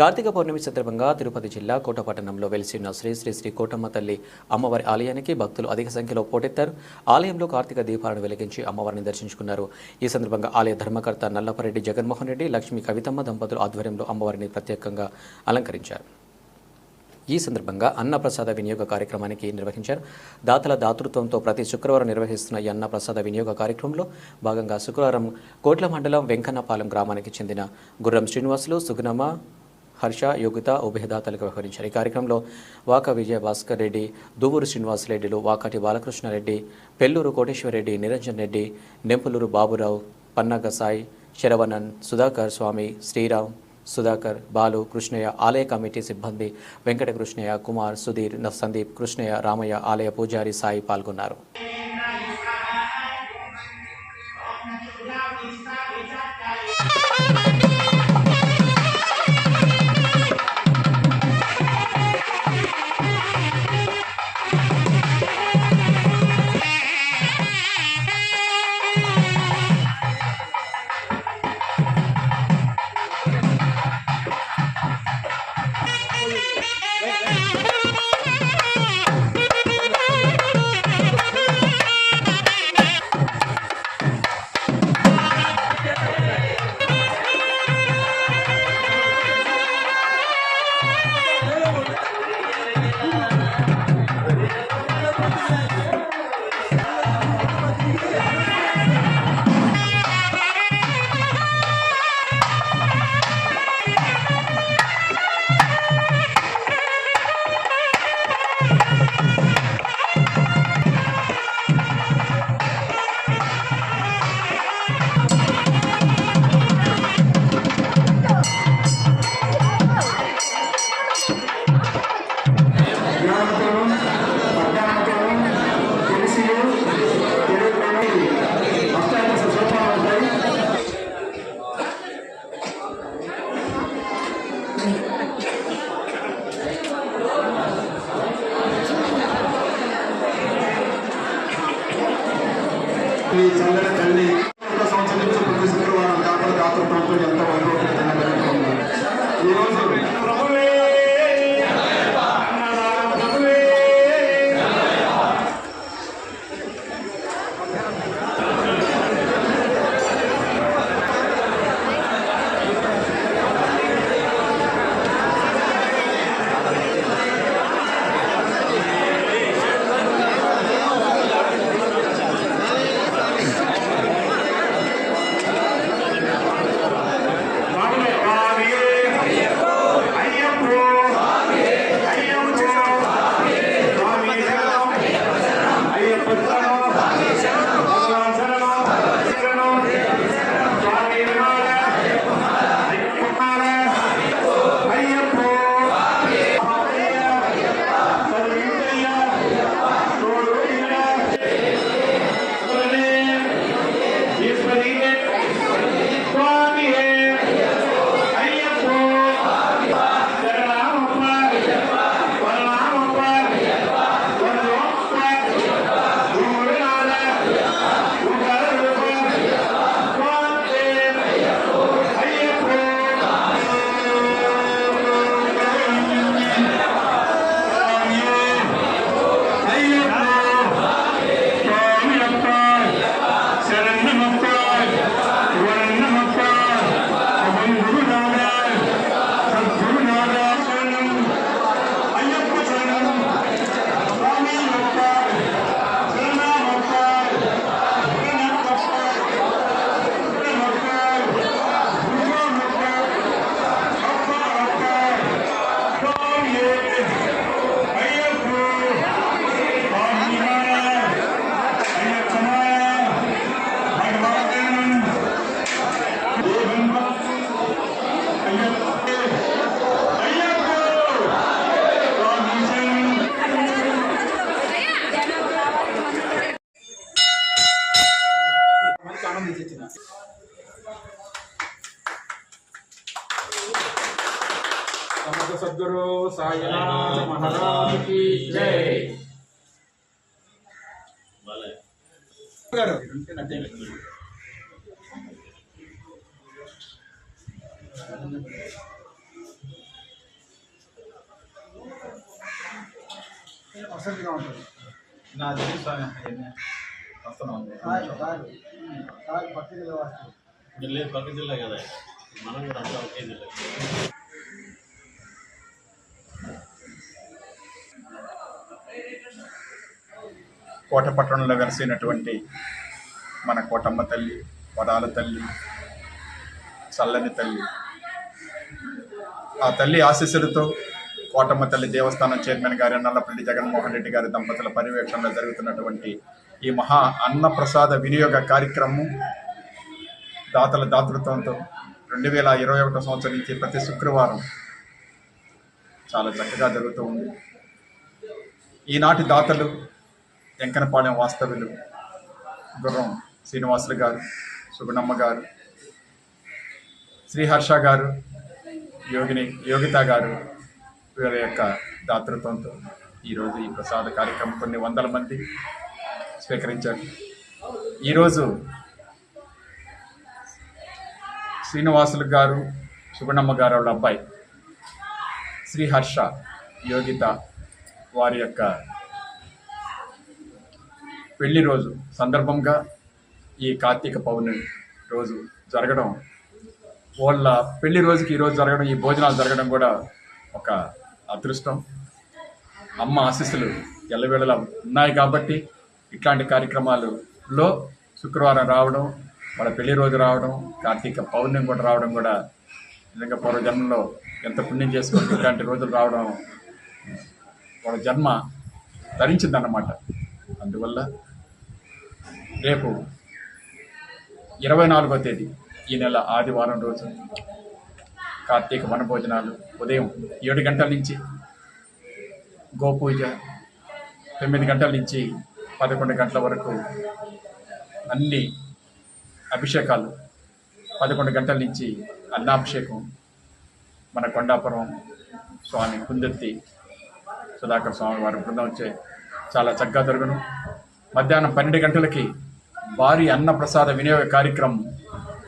కార్తీక పౌర్ణమి సందర్భంగా తిరుపతి జిల్లా కోటపట్టణంలో ఉన్న శ్రీ శ్రీ శ్రీ కోటమ్మ తల్లి అమ్మవారి ఆలయానికి భక్తులు అధిక సంఖ్యలో పోటెత్తారు. ఆలయంలో కార్తీక దీపాలను వెలిగించి అమ్మవారిని దర్శించుకున్నారు. ఈ సందర్భంగా ఆలయ ధర్మకర్త నల్లపరెడ్డి జగన్మోహన్ రెడ్డి లక్ష్మీ కవితమ్మ దంపతుల ఆధ్వర్యంలో అమ్మవారిని ప్రత్యేకంగా అలంకరించారు. ఈ సందర్భంగా అన్నప్రసాద వినియోగ కార్యక్రమానికి నిర్వహించారు. దాతల దాతృత్వంతో ప్రతి శుక్రవారం నిర్వహిస్తున్న ఈ అన్నప్రసాద వినియోగ కార్యక్రమంలో భాగంగా శుక్రవారం కోట్ల మండలం వెంకన్నపాలెం గ్రామానికి చెందిన గుర్రం శ్రీనివాసులు సుగుణమ్మ హర్ష యోగిత ఉభయదాతలకు వ్యవహరించారు. ఈ కార్యక్రమంలో వాక విజయ భాస్కర్ రెడ్డి దువ్వూరు శ్రీనివాసరెడ్డిలు వాకాటి బాలకృష్ణారెడ్డి పెల్లూరు కోటేశ్వరరెడ్డి నిరంజన్ రెడ్డి నెంపులూరు బాబురావు పన్నగ సాయి శరవణన్ సుధాకర్ స్వామి శ్రీరామ్ సుధాకర్ బాలు కృష్ణయ్య ఆలయ కమిటీ సిబ్బంది వెంకట కృష్ణయ్య కుమార్ సుధీర్ సందీప్ కృష్ణయ్య రామయ్య ఆలయ పూజారి సాయి పాల్గొన్నారు. ఈ చల్లని తల్లి సాయినాథ మహారాజ్కి జై. గారు. వసతిగా ఉంటుంది. నా తెలుసు పక్క జిల్లా కదా. మనం కూడా అంతా ఒకే జిల్లా. కోట పట్టణంలో వెలసైనటువంటి మన కోటమ్మ తల్లి వరాల తల్లి చల్లని తల్లి. ఆ తల్లి ఆశీస్సులతో కోటమ్మ తల్లి దేవస్థానం చైర్మన్ గారి నల్లపల్లి జగన్మోహన్ రెడ్డి గారి దంపతుల పర్యవేక్షణలో జరుగుతున్నటువంటి ఈ మహా అన్నప్రసాద వినియోగ కార్యక్రమం దాతల దాతృత్వంతో రెండు వేల ఇరవై ఒకటో సంవత్సరం నుంచి ప్రతి శుక్రవారం చాలా చక్కగా జరుగుతూ ఉంది. ఈనాటి దాతలు వెంకనపాలెం వాస్తవ్యులు గుర్రం శ్రీనివాసులు గారు సుగుణమ్మ గారు శ్రీహర్ష గారు యోగిని యోగిత గారు వీరి యొక్క దాతృత్వంతో ఈరోజు ఈ ప్రసాద కార్యక్రమం కొన్ని వందల మంది స్వీకరించారు. ఈరోజు శ్రీనివాసులు గారు సుగుణమ్మ గారు వాళ్ళ అబ్బాయి శ్రీహర్ష యోగిత వారి యొక్క పెళ్ళి రోజు సందర్భంగా ఈ కార్తీక పౌర్ణమి రోజు జరగడం వాళ్ళ పెళ్ళి రోజుకి ఈరోజు జరగడం ఈ భోజనాలు జరగడం కూడా ఒక అదృష్టం. అమ్మ ఆశీస్సులు ఎల్లవేళలా ఉన్నాయి కాబట్టి ఇట్లాంటి కార్యక్రమాలలో శుక్రవారం రావడం వాళ్ళ పెళ్ళి రోజు రావడం కార్తీక పౌర్ణమి కూడా రావడం కూడా నిజంగా పూర్వజన్మలో ఎంత పుణ్యం చేసుకుంటే ఇట్లాంటి రోజులు రావడం వాళ్ళ జన్మ ధరించిందన్నమాట. అందువల్ల రేపు ఇరవై నాలుగో తేదీ ఈ నెల ఆదివారం రోజు కార్తీక వనభోజనాలు ఉదయం ఏడు గంటల నుంచి గోపూజ తొమ్మిది గంటల నుంచి పదకొండు గంటల వరకు అన్ని అభిషేకాలు పదకొండు గంటల నుంచి అన్నాభిషేకం మన కొండాపురం స్వామి కుందెత్తి సుధాకర్ స్వామి వారి బృందం వచ్చే చాలా చక్కగా జరుగును. మధ్యాహ్నం పన్నెండు గంటలకి భారీ అన్నప్రసాద వినియోగ కార్యక్రమం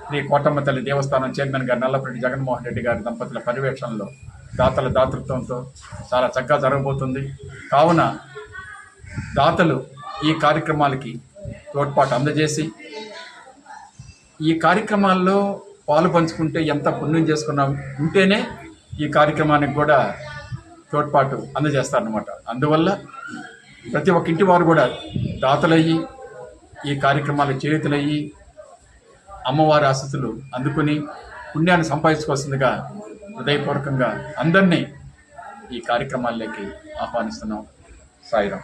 శ్రీ కోటమ్మ తల్లి దేవస్థానం చైర్మన్ గారు నల్లపరెడ్డి జగన్మోహన్ రెడ్డి గారి దంపతుల పర్యవేక్షణలో దాతల దాతృత్వంతో చాలా చక్కగా జరగబోతుంది. కావున దాతలు ఈ కార్యక్రమాలకి తోడ్పాటు అందజేసి ఈ కార్యక్రమాల్లో పాలు పంచుకుంటే ఎంత పుణ్యం చేసుకున్నాం ఉంటేనే ఈ కార్యక్రమానికి కూడా తోడ్పాటు అందజేస్తారనమాట అందువల్ల ప్రతి ఒక్క ఇంటి వారు కూడా దాతలయ్యి ఈ కార్యక్రమాలు చేతులయ్యి అమ్మవారి ఆశస్సులు అందుకుని పుణ్యాన్ని సంపాదించుకోవాల్సిందిగా హృదయపూర్వకంగా అందరినీ ఈ కార్యక్రమాల్లోకి ఆహ్వానిస్తున్నాం. సాయిరాం